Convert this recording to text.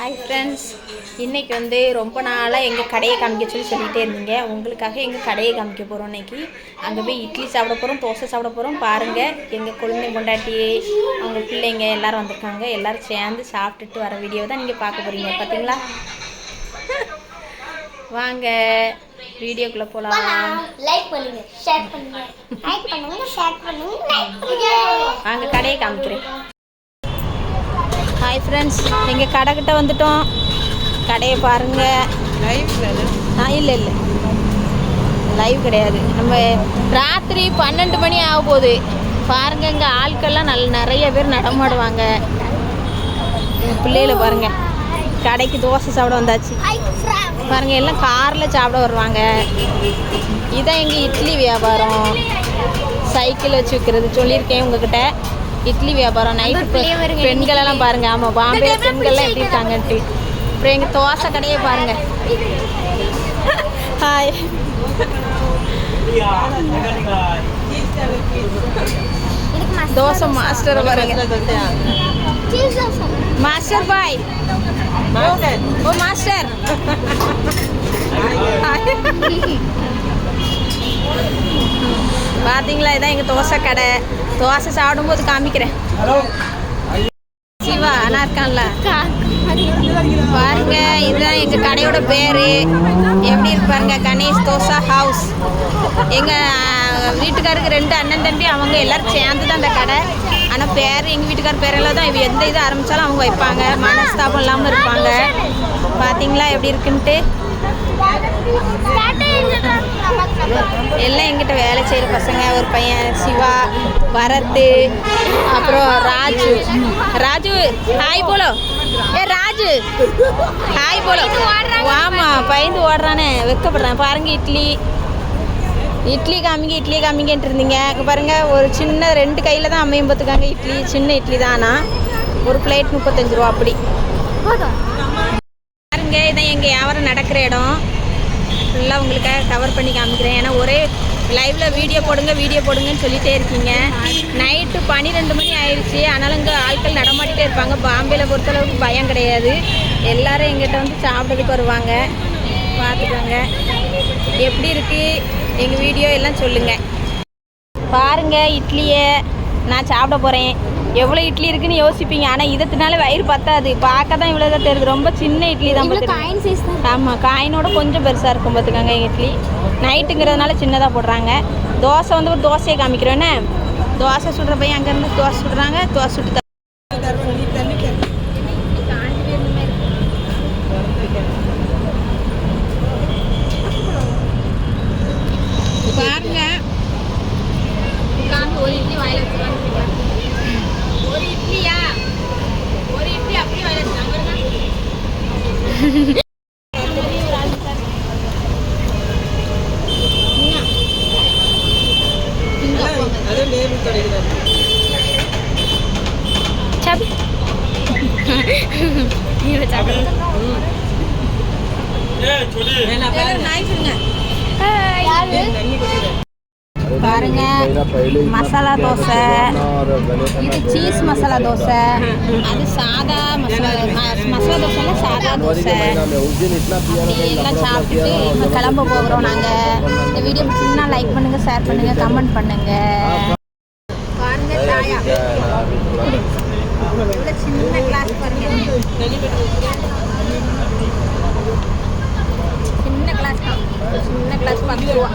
Hi friends இன்றைக்கி வந்து ரொம்ப நாளாக எங்கள் கடையை காமிக்க சொல்லி சொல்லிகிட்டே இருந்தீங்க. உங்களுக்காக எங்கள் கடையை காமிக்க போகிறோம் இன்னைக்கு. அங்கே போய் இட்லி சாப்பிட போகிறோம் தோசை சாப்பிட போகிறோம் பாருங்கள் எங்கள் குழந்தை பொண்டாட்டி அவங்க பிள்ளைங்க எல்லாரும் வந்திருக்காங்க. எல்லாரும் சேர்ந்து சாப்பிட்டுட்டு வர வீடியோ தான் நீங்கள் பார்க்க போகிறீங்க பார்த்தீங்களா வாங்க வீடியோக்குள்ளே போகலாம் லைக் பண்ணுங்க ஷேர் பண்ணுங்க. லைக் பண்ணுங்க ஷேர் பண்ணுங்க. லைக் பண்ணுங்க. வாங்க கடையை காமிக்கிறேன். ஹாய் ஃப்ரெண்ட்ஸ் எங்கள் கடைக்கிட்ட வந்துட்டோம். கடையை பாருங்கள் ஆ இல்லை இல்லை. லைவ் கிடையாது. நம்ம ராத்திரி பன்னெண்டு மணி ஆக போகுது. பாருங்க இங்கே ஆட்கள்லாம் நல்ல நிறைய பேர் நடமாடுவாங்க. பிள்ளைகளை பாருங்க. கடைக்கு தோசை சாப்பிட வந்தாச்சு. பாருங்க எல்லாம் காரில் சாப்பிட வருவாங்க. இதான் எங்கள் இட்லி வியாபாரம். சைக்கிள் வச்சு விற்கிறது சொல்லியிருக்கேன் உங்ககிட்ட. இட்லி வியாபாரம் நைட்டு பெண்களெல்லாம் பாருங்க. ஆமாம் பாம்பே பெண்கள்லாம் எப்படி இருக்காங்கன்ட்டு. அப்புறம் எங்கள் தோசை கடையே பாருங்க. ஹாய் தோசை மாஸ்டர் பாருங்க. மாஸ்டர் பாய் ஓ மாஸ்டர் பாத்தீங்களா இதான் எங்க தோசை கடை. தோசை சாப்பிடும்போது காமிக்கிறேன். சிவா அண்ணா இருக்கான்ல. பாருங்க இதுதான் எங்க கடையோட பேரு. எப்படி இருக்கு பாருங்க கணேஷ் தோசா ஹவுஸ் எங்க அஹ், வீட்டுக்காருக்கு ரெண்டு அண்ணன் தம்பி அவங்க எல்லாரும் சேர்ந்து தான் அந்த கடை. ஆனால் பேர் எங்கள் வீட்டுக்கார் பேரெல்லாம் தான் இவ எந்த இது ஆரம்பித்தாலும் அவங்க வைப்பாங்க. மனஸ்தாபம் இல்லாமல் இருப்பாங்க. பார்த்தீங்களா எப்படி இருக்குன்ட்டு? எல்லாம் எங்கிட்ட வேலை செய்கிற பசங்க ஒரு பையன் சிவா பரத் அப்புறம் ராஜு. ராஜு ஹாய் போலோ. ஏ ராஜு. ஹாய் போலோ. ஆமாம் பயந்து ஓடுறானே. வெக்கப்படுறான். பாருங்க இட்லி. இட்லி காமிங்க இட்லி காமிங்கன்ட்டு இருந்தீங்க. இங்கே பாருங்கள் ஒரு சின்ன ரெண்டு கையில் தான் அமையும் பார்த்துக்காங்க. இட்லி சின்ன இட்லி தான்? ஆனால் ஒரு பிளேட் முப்பத்தஞ்சு ரூபா அப்படி. பாருங்க இதான் எங்கள் வியாபாரம் நடக்கிற இடம். ஃபுல்லாக உங்களுக்காக கவர் பண்ணி காமிக்கிறேன். ஏன்னா ஒரே லைவில் வீடியோ போடுங்க வீடியோ போடுங்கன்னு சொல்லிகிட்டே இருக்கீங்க. நைட்டு பன்னிரெண்டு மணி ஆயிடுச்சு ஆனாலும் இங்கே ஆட்கள் நடமாட்டிகிட்டே இருப்பாங்க. பாம்பேயில் பொறுத்தளவுக்கு பயம் கிடையாது. எல்லோரும் எங்கிட்ட வந்து சாப்பிட்றதுக்கு வருவாங்க. பார்த்துக்கோங்க. எப்படி இருக்குது எங்கள் வீடியோ எல்லாம் சொல்லுங்கள் பாருங்கள் இட்லியை. நான் சாப்பிட போகிறேன் எவ்வளோ இட்லி இருக்குன்னு யோசிப்பீங்க. ஆனால் இதத்தினால வயிறு பத்தாது. பார்க்க தான் இவ்வளோ தான் தெரியுது. ரொம்ப சின்ன இட்லி தான். காயின் சைஸ் தான் ஆமாம் காயினோட கொஞ்சம் பெருசாக இருக்கும் பார்த்துக்கோங்க இட்லி. நைட்டுங்கிறதுனால சின்னதாக போடுறாங்க. தோசை வந்து ஒரு தோசையை காமிக்கிறோன்னே தோசை சுடுற பையன் அங்கேருந்து தோசை சுடுறாங்க. தோசை சுட்டு தர- பாருங்க உட்காந்து ஒரு இட்லி வாயில வச்சுருவாங்க ஒரு இட்லியா ஒரு இட்லி அப்படியே வாயில வச்சுருவாங்க பாருங்க மசாலா தோசை. இது சீஸ் மசாலா தோசை. அது சாதா மசாலா மசாலா தோசை. எல்லாம் சாப்பிட்டுட்டு இப்போ கிளம்ப போகிறோம். நாங்கள் இந்த வீடியோ பிடிச்சிருந்தா லைக் பண்ணுங்கள் ஷேர் பண்ணுங்கள் கமெண்ட் பண்ணுங்கள் பாருங்க சாயா எவ்வளோ சின்ன கிளாஸ் பாருங்க. சின்ன கிளாஸ் தான் சின்ன கிளாஸ் பத்து ரூபா